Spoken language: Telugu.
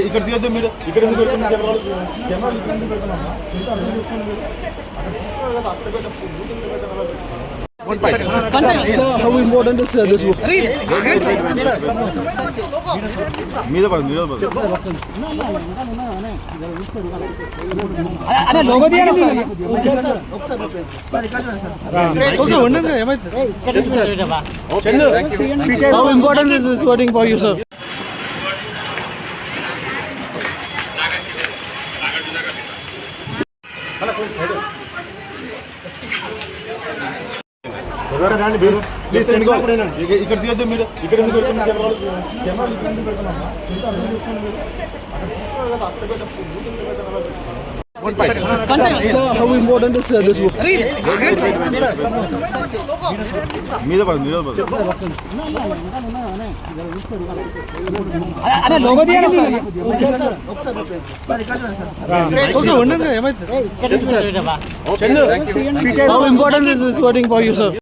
ఇక్కడ తీయద్దు మీరు ఇక్కడ ఎందుకు పెడుతున్నారు కెమెరాలు కెమెరాలు ఇక్కడ అక్కడ తీసుకున్నాం కదా అక్కడ పెట్టాం Sir, how important is uh, this book? మీద పడు మీద పడు అరే లోగో తీయండి ఒకసారి ఉండండి ఏమైతుంది How important is this voting for you, sir? రండి ప్లీజ్ ప్లీజ్ సెండ్ కదా అక్కడ పెట్ట Sir, how important is uh, this book? మీద పడు మీద పడు అరే లోగో తీయండి ఒకసారి ఉండండి ఏమైతుంది How important is this voting for you, sir?